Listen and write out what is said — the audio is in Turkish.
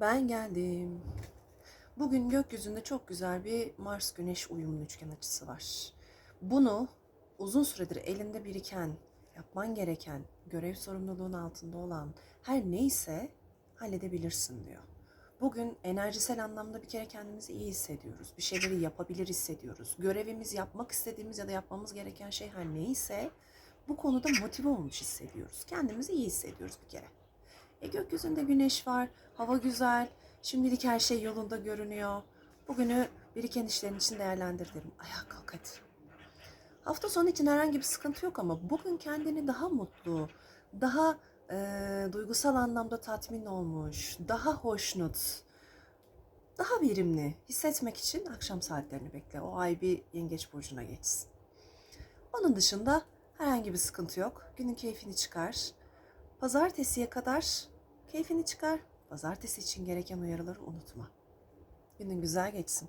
Ben geldim. Bugün gökyüzünde çok güzel bir Mars Güneş uyumlu üçgen açısı var. Bunu uzun süredir elinde biriken, yapman gereken, görev sorumluluğun altında olan her neyse halledebilirsin diyor. Bugün enerjisel anlamda bir kere kendimizi iyi hissediyoruz. Bir şeyleri yapabilir hissediyoruz. Görevimiz, yapmak istediğimiz ya da yapmamız gereken şey her neyse bu konuda motive olmuş hissediyoruz. Kendimizi iyi hissediyoruz bir kere. E gökyüzünde güneş var, hava güzel, şimdilik her şey yolunda görünüyor. Bugünü biriken işlerin için değerlendir derim. Ayağa kalk hadi. Hafta sonu için herhangi bir sıkıntı yok ama bugün kendini daha mutlu, daha e, duygusal anlamda tatmin olmuş, daha hoşnut, daha verimli hissetmek için akşam saatlerini bekle. O ay bir yengeç burcuna geçsin. Onun dışında herhangi bir sıkıntı yok. Günün keyfini çıkar. Pazartesiye kadar keyfini çıkar. Pazartesi için gereken uyarıları unutma. Günün güzel geçsin.